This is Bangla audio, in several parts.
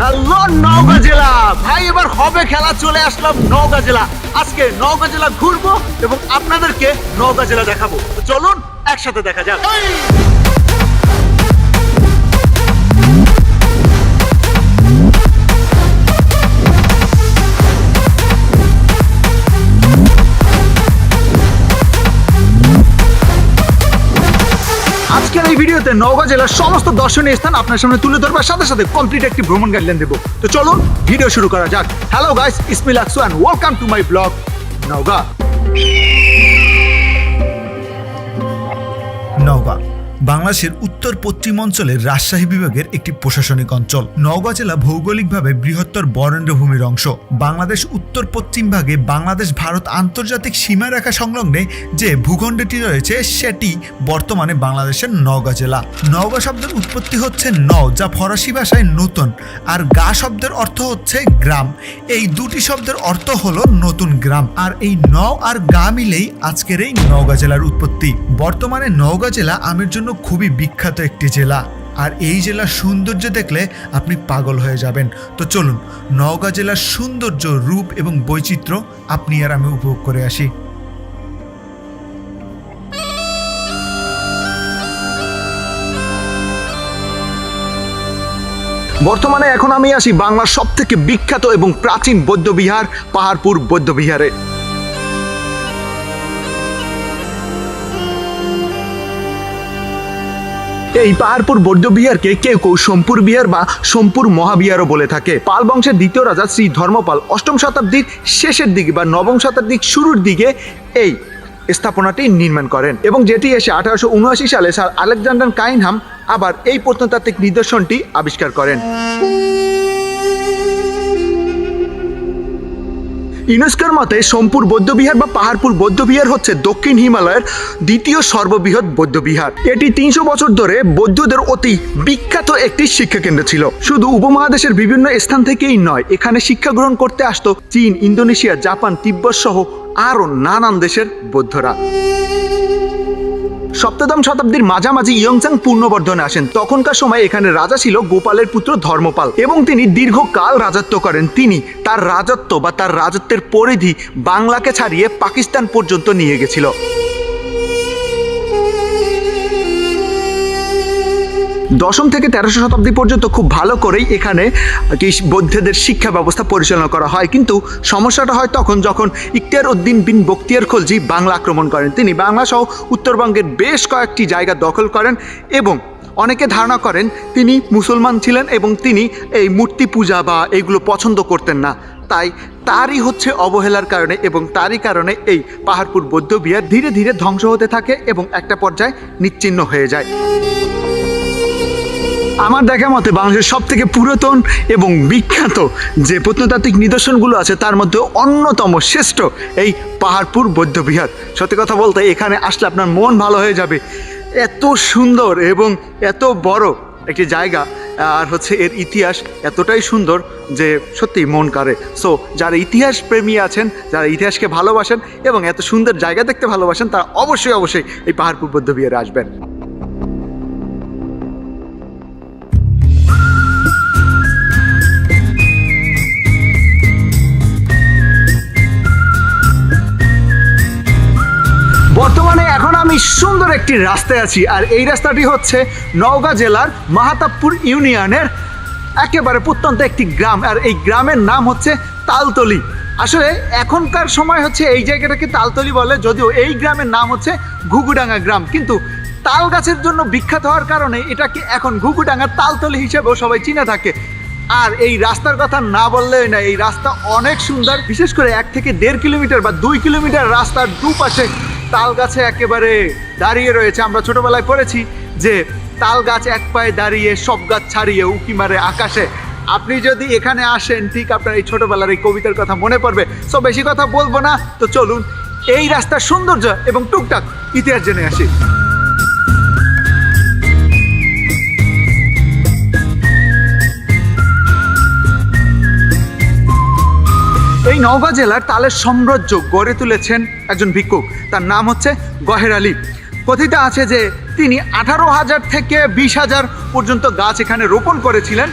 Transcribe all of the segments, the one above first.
হ্যালো নওগাঁ জেলা। ভাই, এবার হবে খেলা, চলে আসলাম নওগাঁ জেলা। আজকে নওগাঁ জেলা ঘুরবো এবং আপনাদেরকে নওগাঁ জেলা দেখাবো। চলুন, একসাথে দেখা যাক। আজকের এই ভিডিওতে নওগাঁ জেলার সমস্ত দর্শনীয় স্থান আপনার সামনে তুলে ধরবার সাথে সাথে কমপ্লিট একটি ভ্রমণ গাইডলাইন দেবো। তো চলুন ভিডিও শুরু করা যাক। হ্যালো গাইস ইসমিল আকসু and welcome to my blog Naogaon. Naogaon. বাংলাদেশের উত্তর পশ্চিম অঞ্চলের রাজশাহী বিভাগের একটি প্রশাসনিক অঞ্চল। নওগাঁ জেলা ভৌগোলিকভাবে বৃহত্তর বরেন্দ্রভূমির অংশ। বাংলাদেশ উত্তর পশ্চিম ভাগে বাংলাদেশ, ভারত আন্তর্জাতিক সীমারেখা সংলগ্নে যে ভূখণ্ডটি রয়েছে, সেটি বর্তমানে বাংলাদেশের নওগাঁ জেলা। নওগাঁ শব্দের উৎপত্তি হচ্ছে নও, যা ফরাসি ভাষায় নতুন, আর গা শব্দের অর্থ হচ্ছে গ্রাম। এই দুটি শব্দের অর্থ হলো নতুন গ্রাম, আর এই নও আর গা মিলেই আজকের এই নওগাঁ জেলার উৎপত্তি। বর্তমানে নওগাঁ জেলা আমের জন্য খুবই বিখ্যাত একটি জেলা। আর এই জেলার সৌন্দর্য দেখলে আপনি পাগল হয়ে যাবেন। তো চলুন, নওগাঁ জেলার সৌন্দর্য, রূপ এবং বৈচিত্র্য আপনি আর আমি উপভোগ করে আসি। বর্তমানে এখন আমি আসি বাংলার সব থেকে বিখ্যাত এবং প্রাচীন বৌদ্ধবিহার, পাহাড়পুর বৌদ্ধবিহারে। এই পাহাড়পুর বৌদ্ধবিহারকে কেউ কেউ সোমপুর বিহার বা সোমপুর মহাবিহারও বলে থাকে। পাল বংশের দ্বিতীয় রাজা শ্রী ধর্মপাল অষ্টম শতাব্দীর শেষের দিকে বা নবম শতাব্দীর শুরুর দিকে এই স্থাপনাটি নির্মাণ করেন এবং যেটি এসে আঠারোশো উনআশি সালে স্যার আলেকজান্ডার কাইনহাম আবার এই প্রত্নতাত্ত্বিক নিদর্শনটি আবিষ্কার করেন। ইউনেস্কোর মতে সোমপুর বৌদ্ধবিহার বা পাহাড়পুর বৌদ্ধবিহার হচ্ছে দক্ষিণ হিমালয়ের দ্বিতীয় সর্ববৃহৎ বৌদ্ধবিহার। এটি তিনশো বছর ধরে বৌদ্ধদের অতি বিখ্যাত একটি শিক্ষাকেন্দ্র ছিল। শুধু উপমহাদেশের বিভিন্ন স্থান থেকেই নয়, এখানে শিক্ষা গ্রহণ করতে আসতো চীন, ইন্দোনেশিয়া, জাপান, তিব্বত সহ আরও নানান দেশের বৌদ্ধরা। সপ্তদম শতাব্দীর মাঝামাঝি ইয়ংচাং পূর্ণবর্ধনে আসেন। তখনকার সময় এখানে রাজা ছিল গোপালের পুত্র ধর্মপাল এবং তিনি দীর্ঘকাল রাজত্ব করেন। তিনি তার রাজত্ব বা তার রাজত্বের পরিধি বাংলাকে ছাড়িয়ে পাকিস্তান পর্যন্ত নিয়ে গেছিল। দশম থেকে তেরোশো শতাব্দী পর্যন্ত খুব ভালো করেই এখানে বৌদ্ধদের শিক্ষা ব্যবস্থা পরিচালনা করা হয়। কিন্তু সমস্যাটা হয় তখন যখন ইখতিয়ার উদ্দিন বিন বক্তিয়ার খলজি বাংলা আক্রমণ করেন। তিনি বাংলা সহ উত্তরবঙ্গের বেশ কয়েকটি জায়গা দখল করেন এবং অনেকে ধারণা করেন তিনি মুসলমান ছিলেন এবং তিনি এই মূর্তি পূজা বা এইগুলো পছন্দ করতেন না। তাই তারই হচ্ছে অবহেলার কারণে এবং তারই কারণে এই পাহাড়পুর বৌদ্ধ বিহার ধীরে ধীরে ধ্বংস হতে থাকে এবং একটা পর্যায়ে নিচ্ছিন্ন হয়ে যায়। আমার দেখা মতে বাংলাদেশের সব থেকে পুরাতন এবং বিখ্যাত যে প্রত্নতাত্ত্বিক নিদর্শনগুলো আছে, তার মধ্যে অন্যতম শ্রেষ্ঠ এই পাহাড়পুর বৌদ্ধবিহার। সত্যি কথা বলতে, এখানে আসলে আপনার মন ভালো হয়ে যাবে। এত সুন্দর এবং এত বড় একটি জায়গা, আর হচ্ছে এর ইতিহাস এতটাই সুন্দর যে সত্যি মন কাড়ে। সো যারা ইতিহাস প্রেমী আছেন, যারা ইতিহাসকে ভালোবাসেন এবং এত সুন্দর জায়গা দেখতে ভালোবাসেন, তারা অবশ্যই অবশ্যই এই পাহাড়পুর বৌদ্ধবিহারে আসবেন। আমি সুন্দর একটি রাস্তায় আছি, আর এই রাস্তাটি হচ্ছে নওগাঁ জেলার মাহাতাবপুর ইউনিয়নের একেবারে প্রত্যন্ত একটি গ্রাম, আর এই গ্রামের নাম হচ্ছে তালতলি। আসলে এখনকার সময় হচ্ছে এই জায়গাটাকে তালতলি বলে, যদিও এই গ্রামের নাম হচ্ছে ঘুঘুডাঙ্গা গ্রাম, কিন্তু তাল গাছের জন্য বিখ্যাত হওয়ার কারণে এটাকে এখন ঘুঘুডাঙ্গার তালতলি হিসেবেও সবাই চিনে থাকে। আর এই রাস্তার কথা না বললেই না এই রাস্তা অনেক সুন্দর, বিশেষ করে এক থেকে দেড় কিলোমিটার বা দুই কিলোমিটার রাস্তার দুপাশে তাল গাছে একেবারে দাঁড়িয়ে রয়েছে। আমরা ছোটবেলায় পড়েছি যে তাল গাছ এক পায়ে দাঁড়িয়ে সব গাছ ছাড়িয়ে উকি মারে আকাশে। আপনি যদি এখানে আসেন, ঠিক আপনার এই ছোটবেলার এই কবিতার কথা মনে পড়বে। সো বেশি কথা বলব না। তো চলুন, এই রাস্তার সৌন্দর্য এবং টুকটাক ইতিহাস জেনে আসি। এই নওগাঁ জেলার তালের সাম্রাজ্য গড়ে তুলেছেন একজন ভিক্ষুক। তার নাম হচ্ছে গহের আলী। কথিত আছে যে তিনি আঠারো হাজার থেকে বিশ হাজার পর্যন্ত গাছ এখানে রোপণ করেছিলেন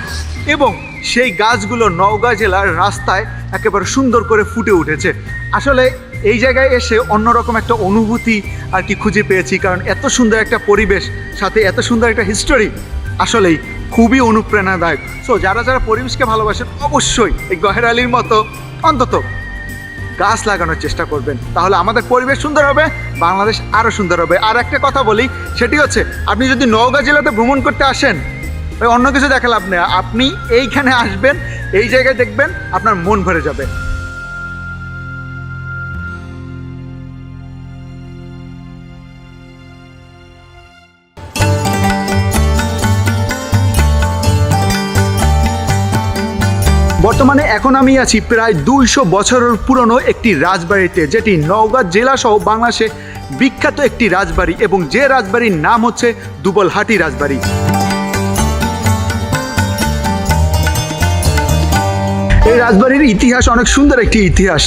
এবং সেই গাছগুলো নওগাঁ জেলার রাস্তায় একেবারে সুন্দর করে ফুটে উঠেছে। আসলে এই জায়গায় এসে অন্যরকম একটা অনুভূতি আর কি খুঁজে পেয়েছি, কারণ এত সুন্দর একটা পরিবেশ, সাথে এত সুন্দর একটা হিস্টোরি আসলেই খুবই অনুপ্রেরণাদায়ক। সো যারা যারা পরিবেশকে ভালোবাসেন, অবশ্যই এই গহের আলীর মতো অন্তত গাছ লাগানোর চেষ্টা করবেন। তাহলে আমাদের পরিবেশ সুন্দর হবে, বাংলাদেশ আরও সুন্দর হবে। আর একটা কথা বলি, সেটি হচ্ছে, আপনি যদি নওগাঁ জেলাতে ভ্রমণ করতে আসেন, ওই অন্য কিছু দেখা লাভ নেই। আপনি এইখানে আসবেন, এই জায়গায় দেখবেন আপনার মন ভরে যাবে। বর্তমানে এখন আমি আছি প্রায় দুইশো বছরের পুরনো একটি রাজবাড়িতে, যেটি নওগাঁ জেলা সহ বাংলাদেশে বিখ্যাত একটি রাজবাড়ি এবং যে রাজবাড়ির নাম হচ্ছে দুবলহাটি রাজবাড়ি। এই রাজবাড়ির ইতিহাস অনেক সুন্দর একটি ইতিহাস।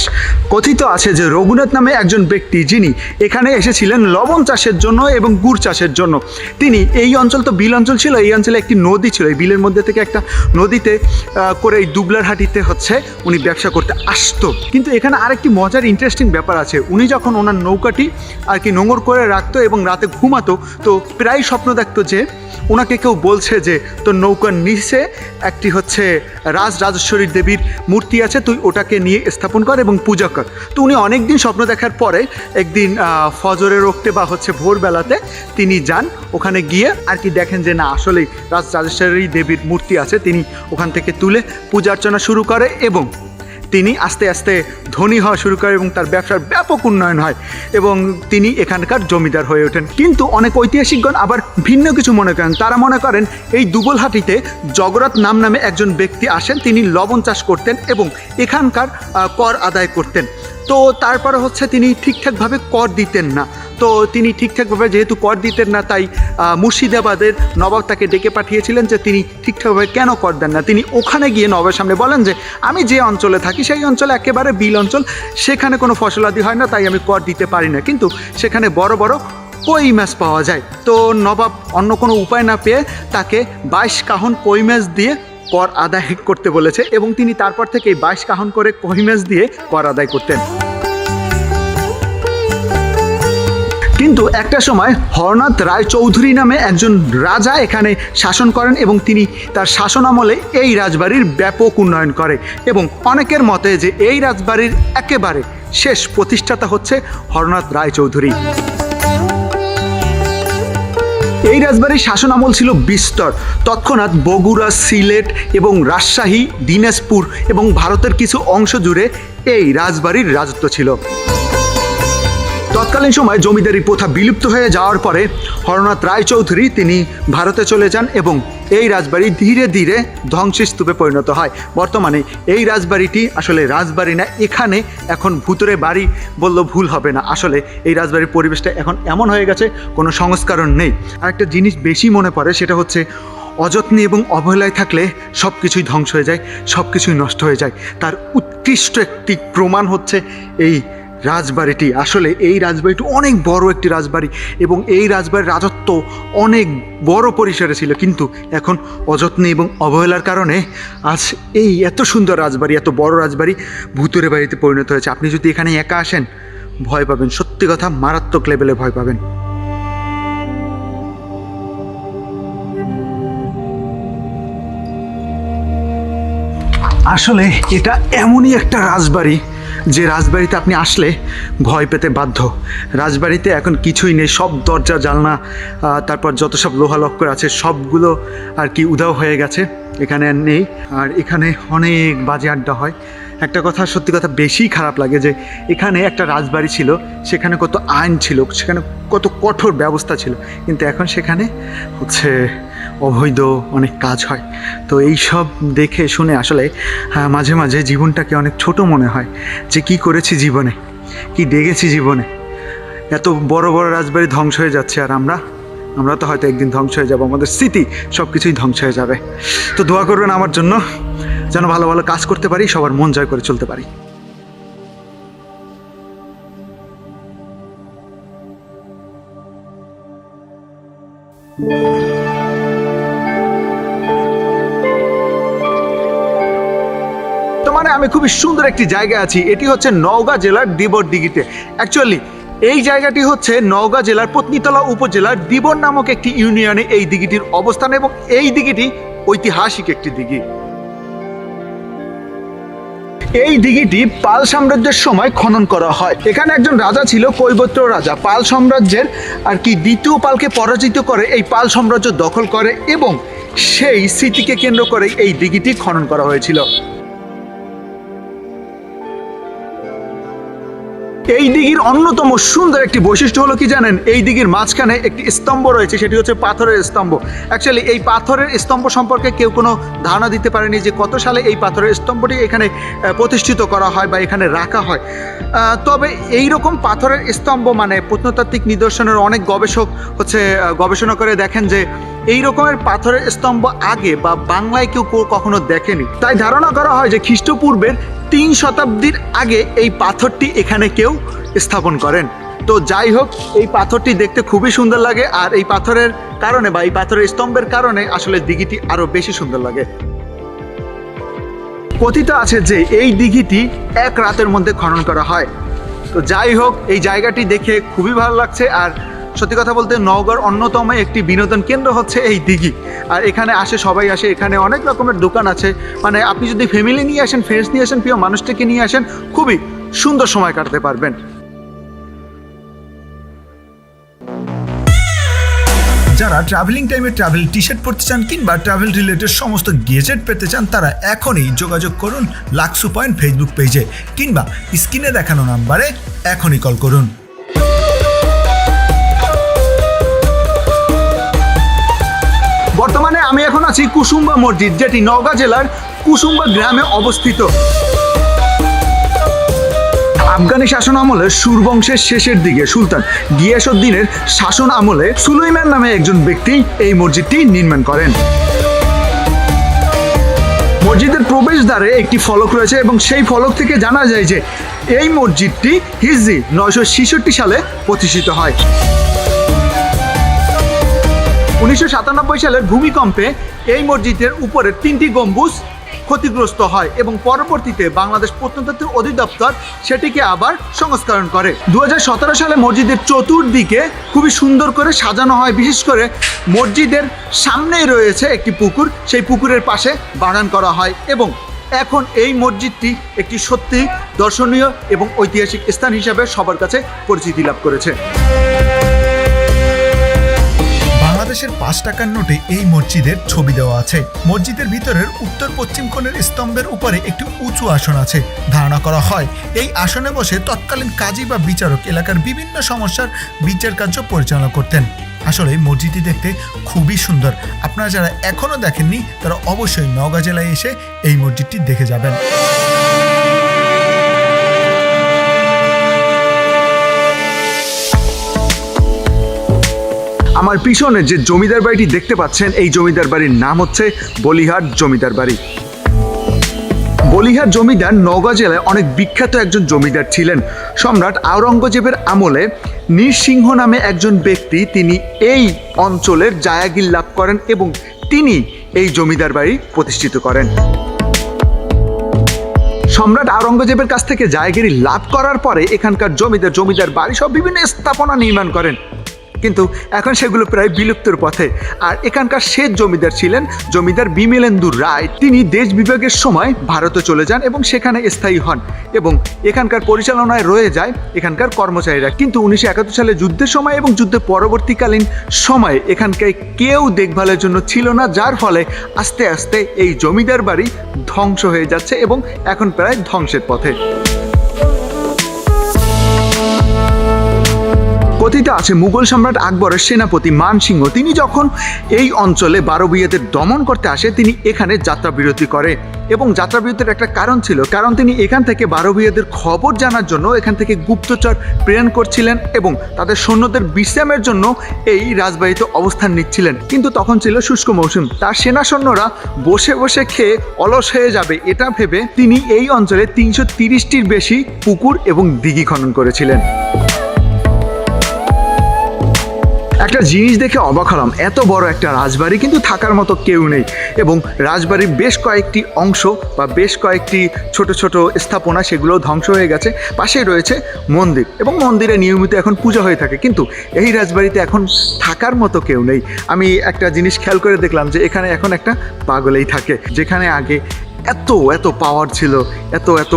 কথিত আছে যে রঘুনাথ নামে একজন ব্যক্তি যিনি এখানে এসেছিলেন লবণ চাষের জন্য এবং গুড় চাষের জন্য। তিনি এই অঞ্চল তো বিল অঞ্চল ছিল, এই অঞ্চলে একটি নদী ছিল। এই বিলের মধ্যে থেকে একটা নদীতে করে এই দুবলার হাটিতে হচ্ছে উনি ব্যবসা করতে আসতো। কিন্তু এখানে আরেকটি মজার ইন্টারেস্টিং ব্যাপার আছে। উনি যখন ওনার নৌকাটি আর কি নোঙর করে রাখতো এবং রাতে ঘুমাতো, তো প্রায় স্বপ্ন দেখতো যে ওনাকে কেউ বলছে যে তোর নৌকার নিচে একটি হচ্ছে রাজ রাজেশ্বরী দেবীর মূর্তি আছে, তুই ওটাকে নিয়ে স্থাপন কর এবং পূজা কর। তো উনি অনেক দিন স্বপ্ন দেখার পরে একদিন ফজরে ফজরের রক্তে বা হচ্ছে ভোরবেলাতে তিনি যান, ওখানে গিয়ে আর কি দেখেন যে না, আসলেই রাজ রাজেশ্বরী দেবীর মূর্তি আছে, তিনি ওখান থেকে তুলে পূজা অর্চনা শুরু করে এবং তিনি আস্তে আস্তে ধনী হওয়া শুরু করে এবং তার ব্যবসার ব্যাপক উন্নয়ন হয় এবং তিনি এখানকার জমিদার হয়ে ওঠেন। কিন্তু অনেক ঐতিহাসিকগণ আবার ভিন্ন কিছু মনে করেন। তারা মনে করেন, এই দুবলহাটিতে জগরত নাম নামে একজন ব্যক্তি আসেন, তিনি লবণ চাষ করতেন এবং এখানকার কর আদায় করতেন। তো তারপরে হচ্ছে তিনি ঠিকঠাকভাবে কর দিতেন না। তো তিনি ঠিকঠাকভাবে যেহেতু কর দিতেন না, তাই মুর্শিদাবাদের নবাব তাকে ডেকে পাঠিয়েছিলেন যে তিনি ঠিকঠাকভাবে কেন কর দেন না। তিনি ওখানে গিয়ে নবাবের সামনে বলেন যে, আমি যে অঞ্চলে থাকি সেই অঞ্চলে একেবারে বিল অঞ্চল, সেখানে কোনো ফসলাদি হয় না, তাই আমি কর দিতে পারি না। কিন্তু সেখানে বড় বড় কই মাছ পাওয়া যায়। তো নবাব অন্য কোনো উপায় না পেয়ে তাকে বাইশ কাহন কই মাছ দিয়ে কর আদায় করতে বলেছে এবং তিনি তারপর থেকে বাইশ কাহন করে কই মাছ দিয়ে কর আদায় করতেন। কিন্তু একটা সময় হরনাথ রায় চৌধুরী নামে একজন রাজা এখানে শাসন করেন এবং তিনি তার শাসন আমলে এই রাজবাড়ির ব্যাপক উন্নয়ন করে এবং অনেকের মতে যে এই রাজবাড়ির একেবারে শেষ প্রতিষ্ঠাতা হচ্ছে হরনাথ রায় চৌধুরী এই রাজবাড়ির শাসন আমল ছিল বিস্তর। তৎক্ষণাৎ বগুড়া, সিলেট এবং রাজশাহী, দিনাজপুর এবং ভারতের কিছু অংশ জুড়ে এই রাজবাড়ির রাজত্ব ছিল। তৎকালীন সময় জমিদারি প্রথা বিলুপ্ত হয়ে যাওয়ার পরে হরনাথ রায়চৌধুরী তিনি ভারতে চলে যান এবং এই রাজবাড়ি ধীরে ধীরে ধ্বংসস্তূপে পরিণত হয়। বর্তমানে এই রাজবাড়িটি আসলে রাজবাড়ি না, এখানে এখন ভূতরে বাড়ি বললেও ভুল হবে না। আসলে এই রাজবাড়ির পরিবেশটা এখন এমন হয়ে গেছে, কোনো সংস্করণ নেই। আর একটা জিনিস বেশি মনে পড়ে, সেটা হচ্ছে অযত্নে এবং অবহেলায় থাকলে সব কিছুই ধ্বংস হয়ে যায় সব কিছুই নষ্ট হয়ে যায়। তার উৎকৃষ্ট একটি প্রমাণ হচ্ছে এই রাজবাড়িটি। আসলে এই রাজবাড়িটি অনেক বড় একটি রাজবাড়ি এবং এই রাজবাড়ির রাজত্ব অনেক বড় পরিসরে ছিল। কিন্তু এখন অযত্নে এবং অবহেলার কারণে আজ এই এত সুন্দর রাজবাড়ি, এত বড় রাজবাড়ি ভূতুরে বাড়িতে পরিণত হয়েছে। আপনি যদি এখানে একা আসেন, ভয় পাবেন। সত্যি কথা, মারাত্মক লেভেলে ভয় পাবেন। আসলে এটা এমনই একটা রাজবাড়ি যে রাজবাড়িতে আপনি আসলে ভয় পেতে বাধ্য। রাজবাড়িতে এখন কিছুই নেই, সব দরজা, জানলা তারপর যত সব লোহা লক্কর আছে, সবগুলো আর কি উধাও হয়ে গেছে, এখানে আর নেই। আর এখানে অনেক বাজে আড্ডা হয়। একটা কথা সত্যি কথা বেশি খারাপ লাগে যে, এখানে একটা রাজবাড়ি ছিল, সেখানে কত আইন ছিল, সেখানে কত কঠোর ব্যবস্থা ছিল, কিন্তু এখন সেখানে হচ্ছে অবৈধ অনেক কাজ হয়। তো এই সব দেখে শুনে আসলে হ্যাঁ, মাঝে মাঝে জীবনটাকে অনেক ছোট মনে হয় যে কি করেছি জীবনে কি দেখেছি জীবনে। এত বড় বড় রাজবাড়ি ধ্বংস হয়ে যাচ্ছে আর আমরা আমরা তো হয়তো একদিন ধ্বংস হয়ে যাব আমাদের স্মৃতি সব কিছুই ধ্বংস হয়ে যাবে। তো দোয়া করবেন আমার জন্য যেন ভালো ভালো কাজ করতে পারি সবার মন জয় করে চলতে পারি। বর্তমানে আমি খুবই সুন্দর একটি জায়গায় আছি। এটি হচ্ছে নওগাঁ জেলার দিবর দিঘিতে। অ্যাকচুয়ালি এই জায়গাটি হচ্ছে নওগাঁ জেলার পত্নীতলা উপজেলার দিবর নামক একটি ইউনিয়নে এই দিঘিটির অবস্থান এবং এই দিঘিটি ঐতিহাসিক একটি দিঘি। এই দিঘিটি পাল সাম্রাজ্যের সময় খনন করা হয়। এখানে একজন রাজা ছিল, কৈবত্র রাজা। পাল সাম্রাজ্যের আর কি দ্বিতীয় পালকে পরাজিত করে এই পাল সাম্রাজ্য দখল করে এবং সেই স্মৃতিকে কেন্দ্র করে এই দিঘিটি খনন করা হয়েছিল। এই দিঘির অন্যতম সুন্দর একটি বৈশিষ্ট্য হলো কি জানেন? এই দিঘির মাঝখানে একটি স্তম্ভ রয়েছে, সেটি হচ্ছে পাথরের স্তম্ভ। অ্যাকচুয়ালি এই পাথরের স্তম্ভ সম্পর্কে কেউ কোনো ধারণা দিতে পারেনি যে কত সালে এই পাথরের স্তম্ভটি এখানে প্রতিষ্ঠিত করা হয় বা এখানে রাখা হয়। তবে এই রকম পাথরের স্তম্ভ মানে প্রত্নতাত্ত্বিক নিদর্শনের অনেক গবেষক হচ্ছে গবেষণা করে দেখেন যে এই রকমের পাথরের স্তম্ভ আগে বা বাংলায় কেউ কখনো দেখেনি। তাই ধারণা করা হয় যে খ্রিস্টপূর্বের তিন শতাব্দীর আগে এই পাথরটি এখানে কেউ স্থাপন করেন। তো যাই হোক, এই পাথরটি দেখতে খুবই সুন্দর লাগে আর এই পাথরের কারণে বা এই পাথরের স্তম্ভের কারণে আসলে দিঘিটি আরও বেশি সুন্দর লাগে। কথিত আছে যে এই দিঘিটি এক রাতের মধ্যে খনন করা হয়। তো যাই হোক, এই জায়গাটি দেখে খুবই ভালো লাগছে আর সত্যি কথা বলতে নওগাঁর অন্যতম একটি বিনোদন কেন্দ্র হচ্ছে এই দিঘি। আর এখানে আসে, সবাই আসে, এখানে অনেক রকমের দোকান আছে। মানে আপনি যদি ফ্যামিলি নিয়ে আসেন ফ্রেন্ডস নিয়ে আসেন, প্রিয় মানুষটাকে নিয়ে আসেন, খুবই সুন্দর সময় কাটাতে পারবেন। যারা ট্রাভেলিং টাইমে ট্রাভেল টি শার্ট পরতে চান কিংবা ট্রাভেল রিলেটেড সমস্ত গেজেট পেতে চান, তারা এখনই যোগাযোগ করুন লাক্সু পয়েন্ট ফেসবুক পেজে কিংবা স্ক্রিনে দেখানো নাম্বারে এখনই কল করুন। বর্তমানে আমি এখন আছি কুসুম্বা মসজিদ, যেটি নওগাঁ জেলার কুসুম্বা গ্রামে অবস্থিত। আফগানি শাসন আমলে সুরবংশের শেষের দিকে সুলতান গিয়াসুদ্দিনের শাসন আমলে সুলাইমান নামে একজন ব্যক্তি এই মসজিদটি নির্মাণ করেন। মসজিদের প্রবেশদ্বারে একটি ফলক রয়েছে এবং সেই ফলক থেকে জানা যায় যে এই মসজিদটি হিজরি নয়শো সালে প্রতিষ্ঠিত হয়। উনিশশো সাতানব্বই সালের ভূমিকম্পে এই মসজিদের উপরের তিনটি গম্বুজ ক্ষতিগ্রস্ত হয় এবং পরবর্তীতে বাংলাদেশ প্রত্নতত্ত্ব অধিদপ্তর সেটিকে আবার সংস্করণ করে। দু হাজার সতেরো সালে মসজিদের চতুর্দিকে খুবই সুন্দর করে সাজানো হয়, বিশেষ করে মসজিদের সামনেই রয়েছে একটি পুকুর, সেই পুকুরের পাশে বাগান করা হয় এবং এখন এই মসজিদটি একটি সত্যি দর্শনীয় এবং ঐতিহাসিক স্থান হিসাবে সবার কাছে পরিচিতি লাভ করেছে। বাংলাদেশের পাঁচ টাকার নোটে এই মসজিদের ছবি দেওয়া আছে। মসজিদের ভিতরের উত্তর পশ্চিম কোণের স্তম্ভের উপরে একটি উঁচু আসন আছে। ধারণা করা হয়, এই আসনে বসে তৎকালীন কাজী বা বিচারক এলাকার বিভিন্ন সমস্যার বিচার কার্য পরিচালনা করতেন। আসলে মসজিদটি দেখতে খুবই সুন্দর। আপনারা যারা এখনও দেখেননি, তারা অবশ্যই নওগাঁ জেলায় এসে এই মসজিদটি দেখে যাবেন। আমার পিছনে যে জমিদার বাড়িটি দেখতে পাচ্ছেন, এই জমিদার বাড়ির নাম হচ্ছে বলিহাট জমিদার বাড়ি। বলিহাট জমিদার নওগাঁ জেলায় অনেক বিখ্যাত একজন জমিদার ছিলেন। সম্রাট আওরঙ্গজেবের আমলে নৃসিংহ নামে একজন ব্যক্তি তিনি এই অঞ্চলের জায়াগির লাভ করেন এবং তিনি এই জমিদার বাড়ি প্রতিষ্ঠিত করেন। সম্রাট আওরঙ্গজেবের কাছ থেকে জায়গিরি লাভ করার পরে এখানকার জমিদার জমিদার বাড়ি সব বিভিন্ন স্থাপনা নির্মাণ করেন। কিন্তু এখন সেগুলো প্রায় বিলুপ্তর পথে। আর এখানকার শেষ জমিদার ছিলেন জমিদার বিমেলেন্দু রায়। তিনি দেশ বিভাগের সময় ভারতে চলে যান এবং সেখানে স্থায়ী হন এবং এখানকার পরিচালনায় রয়ে যায় এখানকার কর্মচারীরা। কিন্তু উনিশশো একাত্তর সালে যুদ্ধের সময় এবং যুদ্ধের পরবর্তীকালীন সময়ে এখানকার কেউ দেখভালের জন্য ছিল না, যার ফলে আস্তে আস্তে এই জমিদার বাড়ি ধ্বংস হয়ে যাচ্ছে এবং এখন প্রায় ধ্বংসের পথে। কথিত আছে মুঘল সম্রাট আকবরের সেনাপতি মানসিংহ তিনি যখন এই অঞ্চলে বারো বিয়েদের দমন করতে আসে, তিনি এখানে যাত্রা বিরতি করে। এবং যাত্রা বিরতির একটা কারণ ছিল, কারণ তিনি এখান থেকে বারো বিয়েদের খবর জানার জন্য এখান থেকে গুপ্তচর প্রেরণ করছিলেন এবং তাদের সৈন্যদের বিশ্রামের জন্য এই রাজবাড়িতে অবস্থান নিচ্ছিলেন। কিন্তু তখন ছিল শুষ্ক মৌসুম। তার সেনা সৈন্যরা বসে বসে খেয়ে অলস হয়ে যাবে, এটা ভেবে তিনি এই অঞ্চলে তিনশো তিরিশটির বেশি পুকুর এবং দিঘি খনন করেছিলেন। একটা জিনিস দেখে অবাক হলাম। এত বড় একটা রাজবাড়ি কিন্তু থাকার মতো কেউ নেই এবং রাজবাড়ির বেশ কয়েকটি অংশ বা বেশ কয়েকটি ছোট ছোট স্থাপনা সেগুলো ধ্বংস হয়ে গেছে। পাশেই রয়েছে মন্দির এবং মন্দিরে নিয়মিত এখন পূজা হয়ে থাকে। কিন্তু এই রাজবাড়িতে এখন থাকার মতো কেউ নেই। আমি একটা জিনিস খেয়াল করে দেখলাম যে এখানে এখন একটা পাগলেই থাকে। যেখানে আগে এত এত পাওয়ার ছিল, এত এত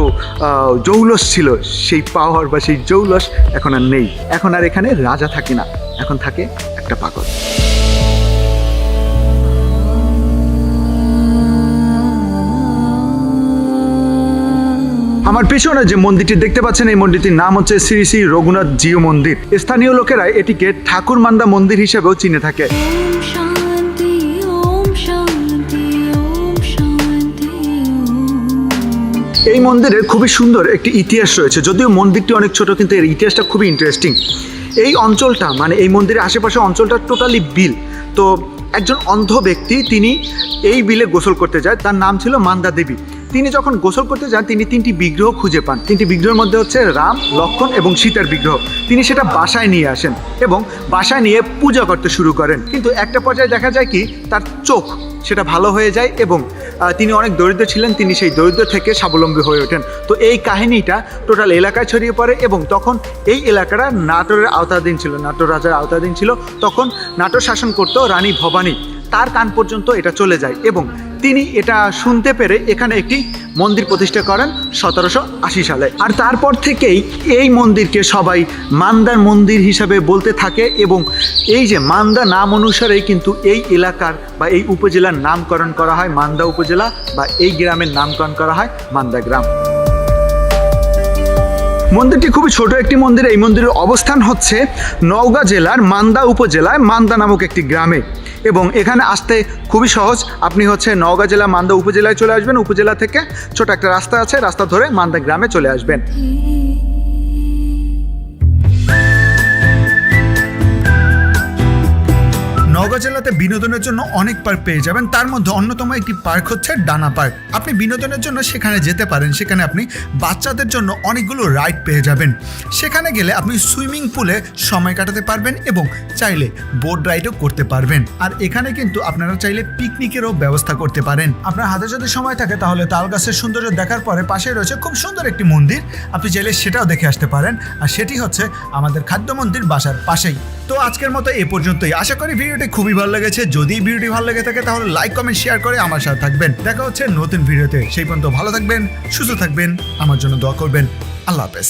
জৌলস ছিল, সেই পাওয়ার বা সেই জৌলস এখন আর নেই। এখন আর এখানে রাজা থাকে না, এখন থাকে একটা পাগল। আমার পেছনে যে মন্দিরটি দেখতে পাচ্ছেন, এই মন্দিরটির নাম হচ্ছে শ্রী শ্রী রঘুনাথ জিও মন্দির। স্থানীয় লোকেরা এটিকে ঠাকুরমান্দা মন্দির হিসেবেও চিনে থাকে। এই মন্দিরের খুবই সুন্দর একটি ইতিহাস রয়েছে। যদিও মন্দিরটি অনেক ছোট, কিন্তু এর ইতিহাসটা খুবই ইন্টারেস্টিং এই অঞ্চলটা মানে এই মন্দিরের আশেপাশে অঞ্চলটা টোটালি বিল। তো একজন অন্ধ ব্যক্তি, তিনি এই বিলে গোসল করতে যায়। তার নাম ছিল মান্দা দেবী। তিনি যখন গোসল করতে যান, তিনি তিনটি বিগ্রহ খুঁজে পান। তিনটি বিগ্রহের মধ্যে হচ্ছে রাম, লক্ষণ এবং সীতার বিগ্রহ। তিনি সেটা বাসায় নিয়ে আসেন এবং বাসায় নিয়ে পূজা করতে শুরু করেন। কিন্তু একটা পর্যায়ে দেখা যায় কি, তার চোখ সেটা ভালো হয়ে যায় এবং তিনি অনেক দরিদ্র ছিলেন, তিনি সেই দরিদ্র থেকে স্বাবলম্বী হয়ে ওঠেন। তো এই কাহিনীটা টোটাল এলাকায় ছড়িয়ে পড়ে এবং তখন এই এলাকাটা নাটোরের আওতাধীন ছিল, নাটোর রাজার আওতাধীন ছিল। তখন নাটোর শাসন করত রানী ভবানী। তার কান পর্যন্ত এটা চলে যায় এবং তিনি এটা শুনতে পেরে এখানে একটি মন্দির প্রতিষ্ঠা করেন সতেরোশো আশি সালে। আর তারপর থেকেই এই মন্দিরকে সবাই মান্দার মন্দির হিসাবে বলতে থাকে এবং এই যে মান্দা নাম অনুসারেই কিন্তু এই এলাকার বা এই উপজেলার নামকরণ করা হয়, মান্দা উপজেলা বা এই গ্রামের নামকরণ করা হয় মান্দা গ্রাম। মন্দিরটি খুবই ছোট একটি মন্দির। এই মন্দিরের অবস্থান হচ্ছে নওগাঁ জেলার মান্দা উপজেলায়, মান্দা নামক একটি গ্রামে। এবং এখানে আসতে খুবই সহজ। আপনি হচ্ছে নওগাঁ জেলা মান্দা উপজেলায় চলে আসবেন। উপজেলা থেকে ছোট একটা রাস্তা আছে, রাস্তা ধরে মান্দা গ্রামে চলে আসবেন। নওগাঁ জেলাতে বিনোদনের জন্য অনেক পার্ক পেয়ে যাবেন। তার মধ্যে অন্যতম একটি পার্ক হচ্ছে ডানা পার্ক আপনি বিনোদনের জন্য সেখানে যেতে পারেন। সেখানে আপনি বাচ্চাদের জন্য অনেকগুলো রাইড পেয়ে যাবেন। সেখানে গেলে আপনি সুইমিং পুলে সময় কাটাতে পারবেন এবং চাইলে বোট রাইডও করতে পারবেন। আর এখানে কিন্তু আপনারা চাইলে পিকনিকেরও ব্যবস্থা করতে পারেন। আপনার হাতে যদি সময় থাকে তাহলে তাল গাছের সৌন্দর্য দেখার পরে পাশে রয়েছে খুব সুন্দর একটি মন্দির। আপনি চাইলে সেটাও দেখে আসতে পারেন। আর সেটি হচ্ছে আমাদের খাদ্য মন্দির বাসার পাশেই। তো আজকের মতো এ পর্যন্তই। আশা করি ভিডিওটি খুবই ভালো লেগেছে। যদি ভিডিওটি ভালো লেগে থাকে, তাহলে লাইক কমেন্ট শেয়ার করে আমার সাথে থাকবেন। দেখা হচ্ছে নতুন ভিডিওতে। সেই পর্যন্ত ভালো থাকবেন, সুস্থ থাকবেন, আমার জন্য দোয়া করবেন। আল্লাহ হাফেজ।